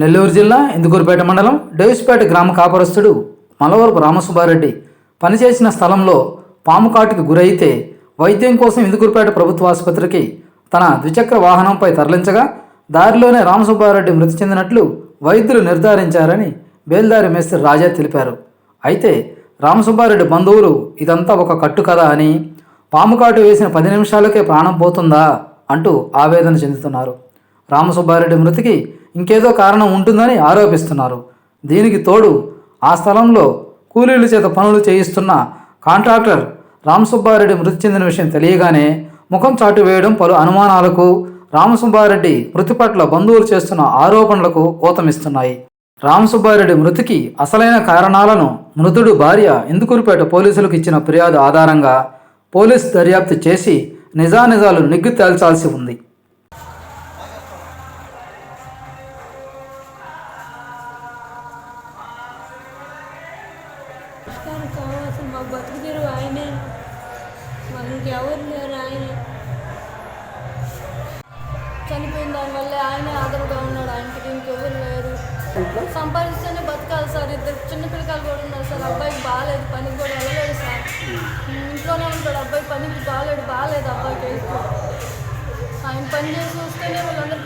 నెల్లూరు జిల్లా ఇందుకూరుపేట మండలం డేవిస్పేట గ్రామ కాపురస్తుడు మలవరపు రామసుబ్బారెడ్డి పనిచేసిన స్థలంలో పాము కాటుకి గురైతే వైద్యం కోసం ఇందుకూరుపేట ప్రభుత్వ ఆసుపత్రికి తన ద్విచక్ర వాహనంపై తరలించగా దారిలోనే రామసుబ్బారెడ్డి మృతి చెందినట్లు వైద్యులు నిర్ధారించారని బేల్దారి మేస్త్రి రాజా తెలిపారు. అయితే రామసుబ్బారెడ్డి బంధువులు ఇదంతా ఒక కట్టు కదా అని పాము కాటు వేసిన పది నిమిషాలకే ప్రాణం పోతుందా అంటూ ఆవేదన చెందుతున్నారు. రామసుబ్బారెడ్డి మృతికి ఇంకేదో కారణం ఉంటుందని ఆరోపిస్తున్నారు. దీనికి తోడు ఆ స్థలంలో కూలీల చేత పనులు చేయిస్తున్న కాంట్రాక్టర్ రామసుబ్బారెడ్డి మృతి చెందిన విషయం తెలియగానే ముఖం చాటు వేయడం పలు అనుమానాలకు రామసుబ్బారెడ్డి మృతి పట్ల బంధువులు చేస్తున్న ఆరోపణలకు ఊతమిస్తున్నాయి. రామసుబ్బారెడ్డి మృతికి అసలైన కారణాలను మృతుడు భార్య ఇందుకూరుపేట పోలీసులకు ఇచ్చిన ఫిర్యాదు ఆధారంగా పోలీస్ దర్యాప్తు చేసి నిజానిజాలు నిగ్గు తేల్చాల్సి ఉంది. పరిష్కారం కావాల్సిన మా బతుకు ఆయనే. మాకు ఇంకెవరు లేరు ఆయన. చనిపోయిన దానివల్ల ఆయనే ఆదరగా ఉన్నాడు. ఆయనకి ఇంకెవరు లేరు. సంపాదిస్తేనే బతకాలి సార్. ఇద్దరు చిన్న పిల్లకాయలు కూడా ఉన్నారు సార్. అబ్బాయికి బాగాలేదు పనికి కూడా వెళ్ళలేదు సార్. ఇంట్లోనే ఉంటాడు అబ్బాయి. పనికి బాగాలేడు బాగాలేదు అబ్బాయికి ఆయన పని చేసి వస్తేనే వాళ్ళందరూ